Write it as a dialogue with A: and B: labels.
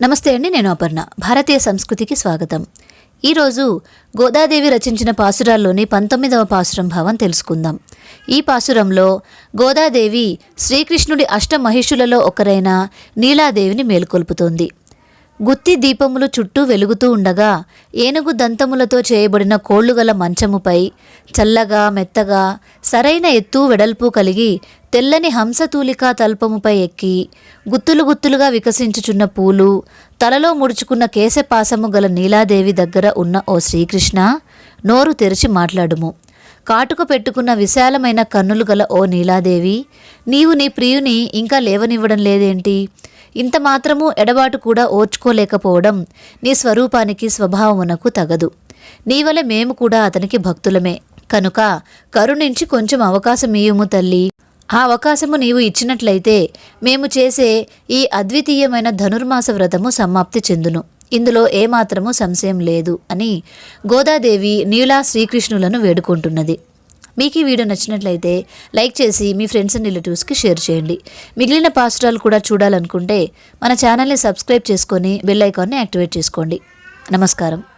A: నమస్తే అండి నేను అపర్ణ. భారతీయ సంస్కృతికి స్వాగతం. ఈరోజు గోదాదేవి రచించిన పాసురాల్లోని పంతొమ్మిదవ పాసురం భావం తెలుసుకుందాం. ఈ పాసురంలో గోదాదేవి శ్రీకృష్ణుడి అష్టమహిషులలో ఒకరైన నీలాదేవిని మేల్కొల్పుతోంది. గుత్తి దీపములు చుట్టూ వెలుగుతూ ఉండగా ఏనుగు దంతములతో చేయబడిన కోళ్ళుగల మంచముపై చల్లగా మెత్తగా సరైన ఎత్తు వెడల్పు కలిగి తెల్లని హంసతూలికా తల్పముపై ఎక్కి గుత్తులు గుత్తులుగా వికసించుచున్న పూలు తలలో ముడుచుకున్న కేశపాసము గల నీలాదేవి దగ్గర ఉన్న ఓ శ్రీకృష్ణ నోరు తెరిచి మాట్లాడుము. కాటుక పెట్టుకున్న విశాలమైన కన్నులు గల ఓ నీలాదేవి నీవు నీ ప్రియుని ఇంకా లేవనివ్వడం లేదేంటి? ఇంత మాత్రము ఎడబాటు కూడా ఓర్చుకోలేకపోవడం నీ స్వరూపానికి స్వభావమునకు తగదు. నీవల మేము కూడా అతనికి భక్తులమే. కనుక కరుణించి కొంచెం అవకాశం ఇయ్యుము తల్లి. ఆ అవకాశము నీవు ఇచ్చినట్లయితే మేము చేసే ఈ అద్వితీయమైన ధనుర్మాస వ్రతము సమాప్తి చెందును. ఇందులో ఏమాత్రము సంశయం లేదు అని గోదాదేవి నీలా శ్రీకృష్ణులను వేడుకుంటున్నది. మీకు ఈ వీడియో నచ్చినట్లయితే లైక్ చేసి మీ ఫ్రెండ్స్ అండ్ రిలేటివ్స్కి షేర్ చేయండి. మిగిలిన పాస్టరాలు కూడా చూడాలనుకుంటే మన ఛానల్ని సబ్స్క్రైబ్ చేసుకొని బెల్ ఐకాన్ని యాక్టివేట్ చేసుకోండి. నమస్కారం.